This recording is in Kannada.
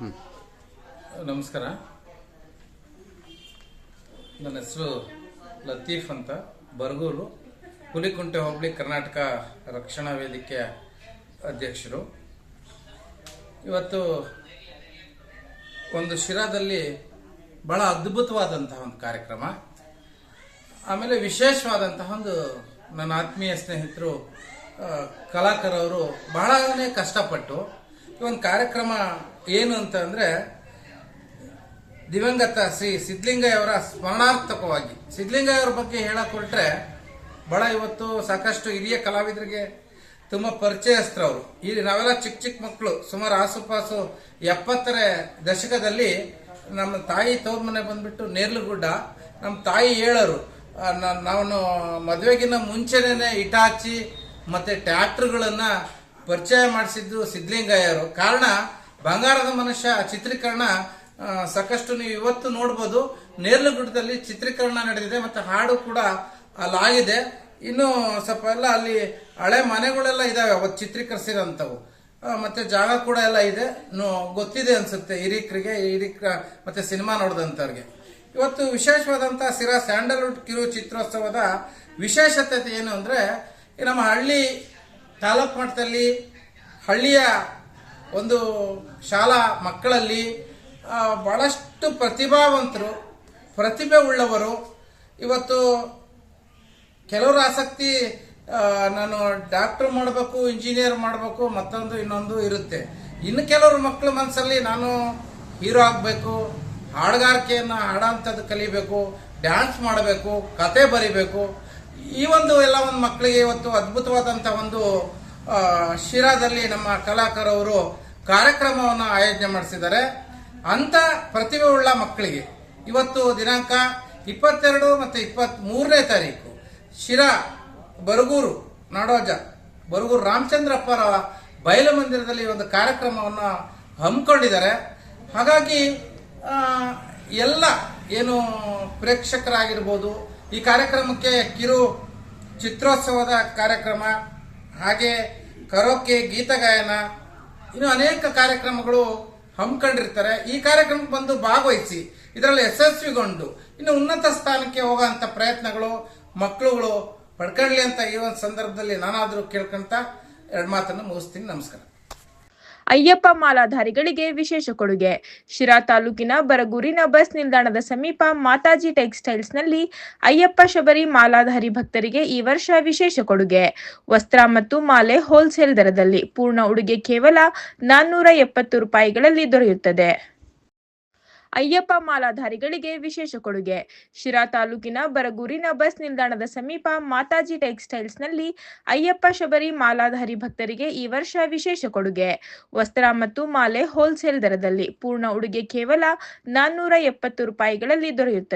ನಮಸ್ಕಾರ. ನನ್ನ ಹೆಸರು ಲತೀಫ್ ಅಂತ. ಬರಗೂರು. ಹುಲಿಕುಂಟೆ ಹೋಬಳಿ ಕರ್ನಾಟಕ ರಕ್ಷಣಾ ವೇದಿಕೆಯ ಅಧ್ಯಕ್ಷರು. ಇವತ್ತು ಒಂದು ಶಿರಾದಲ್ಲಿ ಬಹಳ ಅದ್ಭುತವಾದಂತಹ ಒಂದು ಕಾರ್ಯಕ್ರಮ. ಆಮೇಲೆ ವಿಶೇಷವಾದಂತಹ ಒಂದು ನನ್ನ ಆತ್ಮೀಯ ಸ್ನೇಹಿತರು ಕಲಾಕಾರವರು ಬಹಳನೇ ಕಷ್ಟಪಟ್ಟು ಈ ಒಂದು ಕಾರ್ಯಕ್ರಮ ಏನು ಅಂತ ಅಂದರೆ ದಿವಂಗತ ಶ್ರೀ ಸಿದ್ಲಿಂಗಯ್ಯವರ ಸ್ಮರಣಾರ್ಥಕವಾಗಿ. ಸಿದ್ಲಿಂಗಯ್ಯವರ ಬಗ್ಗೆ ಹೇಳಕ್ ಹೊರಟ್ರೆ ಬಹಳ ಇವತ್ತು ಸಾಕಷ್ಟು ಹಿರಿಯ ಕಲಾವಿದರಿಗೆ ತುಂಬ ಪರಿಚಯಸ್ಥರವರು ಇಲ್ಲಿ ನಾವೆಲ್ಲ ಚಿಕ್ಕ ಚಿಕ್ಕ ಮಕ್ಕಳು, ಸುಮಾರು ಆಸುಪಾಸು ಎಪ್ಪತ್ತರ ದಶಕದಲ್ಲಿ ನಮ್ಮ ತಾಯಿ ತವ್ರ ಮನೆ ಬಂದ್ಬಿಟ್ಟು ನೇರ್ಲುಗುಡ್ಡ, ನಮ್ಮ ತಾಯಿ ಹೇಳರು ನಾನು ಮದುವೆಗಿನ್ನ ಮುಂಚೆನೇ ಇಟಾಚಿ ಮತ್ತೆ ಟ್ಯಾಕ್ಟರ್ಗಳನ್ನ ಪರಿಚಯ ಮಾಡಿಸಿದ್ದು ಸಿದ್ಲಿಂಗಯ್ಯರು ಕಾರಣ, ಬಂಗಾರದ ಮನುಷ್ಯ ಚಿತ್ರೀಕರಣ ಸಾಕಷ್ಟು ನೀವು ಇವತ್ತು ನೋಡ್ಬೋದು. ನೇರ್ಲುಗುಡ್ಡದಲ್ಲಿ ಚಿತ್ರೀಕರಣ ನಡೆದಿದೆ ಮತ್ತೆ ಹಾಡು ಕೂಡ ಅಲ್ಲಾಗಿದೆ ಇನ್ನು ಸ್ವಲ್ಪ ಎಲ್ಲ ಅಲ್ಲಿ ಹಳೆ ಮನೆಗಳೆಲ್ಲ ಇದಾವೆ, ಅವತ್ತು ಚಿತ್ರೀಕರಿಸಿರೋಂಥವು. ಮತ್ತೆ ಜಾಗ ಕೂಡ ಎಲ್ಲ ಇದೆ. ಗೊತ್ತಿದೆ ಅನ್ಸುತ್ತೆ ಹಿರಿಕ್ರಿಗೆ, ಹಿರೀಕ ಮತ್ತೆ ಸಿನಿಮಾ ನೋಡಿದಂಥವ್ರಿಗೆ. ಇವತ್ತು ವಿಶೇಷವಾದಂಥ ಸಿರಾ ಸ್ಯಾಂಡಲ್ವುಡ್ ಕಿರು ಚಿತ್ರೋತ್ಸವದ ವಿಶೇಷತೆ ಏನು ಅಂದರೆ ನಮ್ಮ ಹಳ್ಳಿ ತಾಲೂಕು ಮಟ್ಟದಲ್ಲಿ ಹಳ್ಳಿಯ ಒಂದು ಶಾಲಾ ಮಕ್ಕಳಲ್ಲಿ ಭಾಳಷ್ಟು ಪ್ರತಿಭಾವಂತರು, ಪ್ರತಿಭೆ ಉಳ್ಳವರು. ಇವತ್ತು ಕೆಲವರು ಆಸಕ್ತಿ ನಾನು ಡಾಕ್ಟರ್ ಮಾಡಬೇಕು, ಇಂಜಿನಿಯರ್ ಮಾಡಬೇಕು, ಮತ್ತೊಂದು ಇನ್ನೊಂದು ಇರುತ್ತೆ. ಇನ್ನು ಕೆಲವರು ಮಕ್ಕಳ ಮನಸ್ಸಲ್ಲಿ ನಾನು ಹೀರೋ ಆಗಬೇಕು, ಹಾಡುಗಾರಿಕೆಯನ್ನು ಹಾಡೋಂಥದ್ದು ಕಲಿಬೇಕು, ಡ್ಯಾನ್ಸ್ ಮಾಡಬೇಕು, ಕತೆ ಬರಿಬೇಕು. ಈ ಒಂದು ಎಲ್ಲ ಒಂದು ಮಕ್ಕಳಿಗೆ ಇವತ್ತು ಅದ್ಭುತವಾದಂಥ ಒಂದು ಶಿರಾದಲ್ಲಿ ನಮ್ಮ ಕಲಾಕಾರವರು ಕಾರ್ಯಕ್ರಮವನ್ನು ಆಯೋಜನೆ ಮಾಡಿಸಿದ್ದಾರೆ. ಅಂತ ಪ್ರತಿಭೆ ಉಳ್ಳ ಮಕ್ಕಳಿಗೆ ಇವತ್ತು ದಿನಾಂಕ ಇಪ್ಪತ್ತೆರಡು ಮತ್ತು ಇಪ್ಪತ್ತ್ ಮೂರನೇ ತಾರೀಕು ಶಿರಾ ಬರಗೂರು ನಾಡೋಜ ಬರಗೂರು ರಾಮಚಂದ್ರಪ್ಪರ ಬಯಲು ಮಂದಿರದಲ್ಲಿ ಒಂದು ಕಾರ್ಯಕ್ರಮವನ್ನು ಹಮ್ಮಿಕೊಂಡಿದ್ದಾರೆ. ಹಾಗಾಗಿ ಎಲ್ಲ ಏನು ಪ್ರೇಕ್ಷಕರಾಗಿರ್ಬೋದು ಈ ಕಾರ್ಯಕ್ರಮಕ್ಕೆ ಕಿರು ಚಿತ್ರೋತ್ಸವದ ಕಾರ್ಯಕ್ರಮ, ಹಾಗೆ ಕರೋಕೆ ಗೀತಗಾಯನ ಇನ್ನು ಅನೇಕ ಕಾರ್ಯಕ್ರಮಗಳು ಹಮ್ಮಿಕೊಂಡಿರ್ತಾರೆ. ಈ ಕಾರ್ಯಕ್ರಮಕ್ಕೆ ಬಂದು ಭಾಗವಹಿಸಿ, ಇದರಲ್ಲಿ ಯಶಸ್ವಿಗೊಂಡು, ಇನ್ನು ಉನ್ನತ ಸ್ಥಾನಕ್ಕೆ ಹೋಗೋಂಥ ಪ್ರಯತ್ನಗಳು ಮಕ್ಕಳುಗಳು ಪಡ್ಕೊಳ್ಳಿ ಅಂತ ಈ ಒಂದು ಸಂದರ್ಭದಲ್ಲಿ ನಾನಾದರೂ ಕೇಳ್ಕೊಂತ ಎರಡು ಮಾತನ್ನು ಮುಗಿಸ್ತೀನಿ. ನಮಸ್ಕಾರ. ಅಯ್ಯಪ್ಪ ಮಾಲಾಧಾರಿಗಳಿಗೆ ವಿಶೇಷ ಕೊಡುಗೆ. ಶಿರಾ ತಾಲೂಕಿನ ಬರಗೂರಿನ ಬಸ್ ನಿಲ್ದಾಣದ ಸಮೀಪ ಮಾತಾಜಿ ಟೆಕ್ಸ್ಟೈಲ್ಸ್ನಲ್ಲಿ ಅಯ್ಯಪ್ಪ ಶಬರಿ ಮಾಲಾಧಾರಿ ಭಕ್ತರಿಗೆ ಈ ವರ್ಷ ವಿಶೇಷ ಕೊಡುಗೆ. ವಸ್ತ್ರ ಮತ್ತು ಮಾಲೆ ಹೋಲ್ಸೇಲ್ ದರದಲ್ಲಿ ಪೂರ್ಣ ಉಡುಗೆ ಕೇವಲ ನಾನ್ನೂರ ಎಪ್ಪತ್ತು ರೂಪಾಯಿಗಳಲ್ಲಿ ದೊರೆಯುತ್ತದೆ. ಅಯ್ಯಪ್ಪ ಮಾಲಾಧಾರಿಗಳಿಗೆ ವಿಶೇಷ ಕೊಡುಗೆ. ಶಿರಾ ತಾಲೂಕಿನ ಬರಗೂರಿನ ಬಸ್ ನಿಲ್ದಾಣದ ಸಮೀಪ ಮಾತಾಜಿ ಟೆಕ್ಸ್ಟೈಲ್ಸ್ನಲ್ಲಿ ಅಯ್ಯಪ್ಪ ಶಬರಿ ಮಾಲಾಧಾರಿ ಭಕ್ತರಿಗೆ ಈ ವರ್ಷ ವಿಶೇಷ ಕೊಡುಗೆ. ವಸ್ತ್ರ ಮತ್ತು ಮಾಲೆ ಹೋಲ್ಸೇಲ್ ದರದಲ್ಲಿ ಪೂರ್ಣ ಉಡುಗೆ ಕೇವಲ ನಾನ್ನೂರ ಎಪ್ಪತ್ತು ರೂಪಾಯಿಗಳಲ್ಲಿ ದೊರೆಯುತ್ತದೆ.